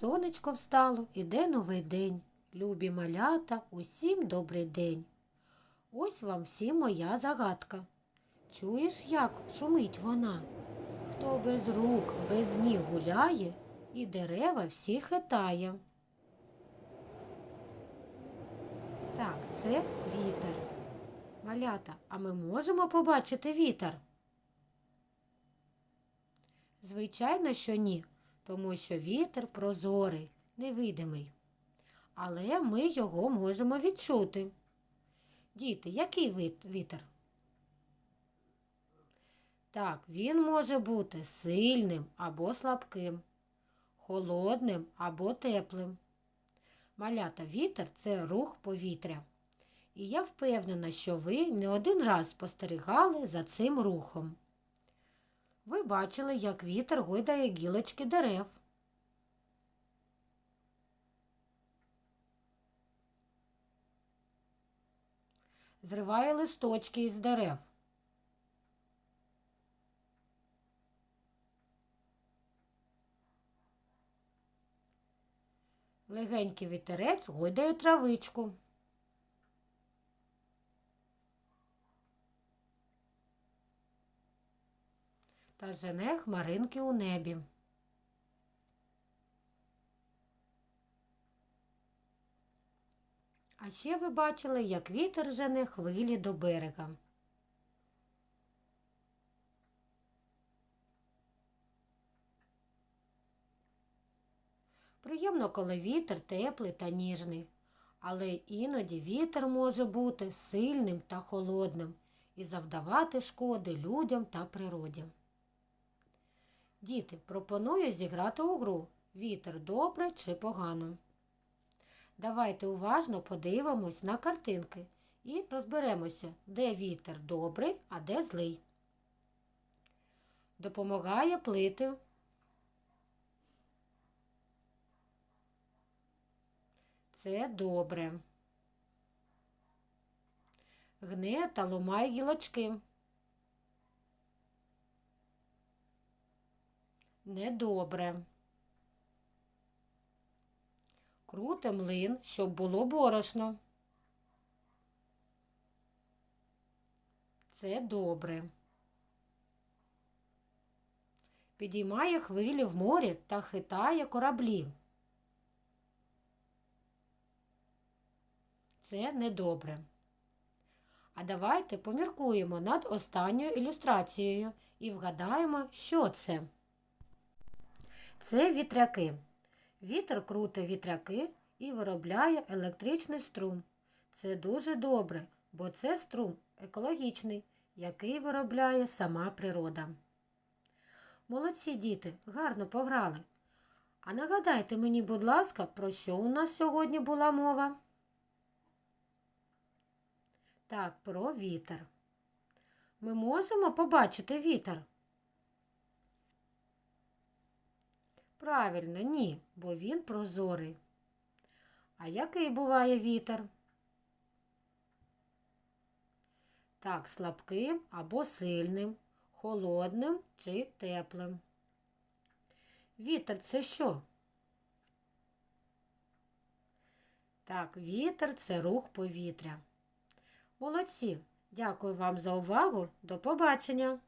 Сонечко встало, іде новий день. Любі малята, усім добрий день. Ось вам всім моя загадка. Чуєш, як шумить вона? Хто без рук, без ніг гуляє, і дерева всі хитає. Так, це вітер. Малята, а ми можемо побачити вітер? Звичайно, що ні, тому що вітер прозорий, невидимий. Але ми його можемо відчути. Діти, який вітер? Так, він може бути сильним або слабким, холодним або теплим. Малята вітер це рух повітря. І я впевнена, що ви не один раз спостерігали за цим рухом. Ви бачили, як вітер гойдає гілочки дерев. Зриває листочки із дерев. Легенький вітерець гойдає травичку. Та жене хмаринки у небі. А ще ви бачили, як вітер жене хвилі до берега. Приємно, коли вітер теплий та ніжний, але іноді вітер може бути сильним та холодним і завдавати шкоди людям та природі. Діти, пропоную зіграти у гру Вітер добре чи погано. Давайте уважно подивимось на картинки і розберемося, де вітер добрий, а де злий. Допомагає плити. Це добре. Гне та ломає гілочки. Недобре. Круте млин, щоб було борошно. Це добре. Підіймає хвилі в морі та хитає кораблі. Це недобре. А давайте поміркуємо над останньою ілюстрацією і вгадаємо, що це. Це вітряки. Вітер круте вітряки і виробляє електричний струм. Це дуже добре, бо це струм екологічний, який виробляє сама природа. Молодці діти, гарно пограли. А нагадайте мені, будь ласка, про що у нас сьогодні була мова? Так, про вітер. Ми можемо побачити вітер? Правильно, ні, бо він прозорий. А який буває вітер? Так, слабким або сильним, холодним чи теплим. Вітер це що? Так, вітер це рух повітря. Молодці! Дякую вам за увагу. До побачення!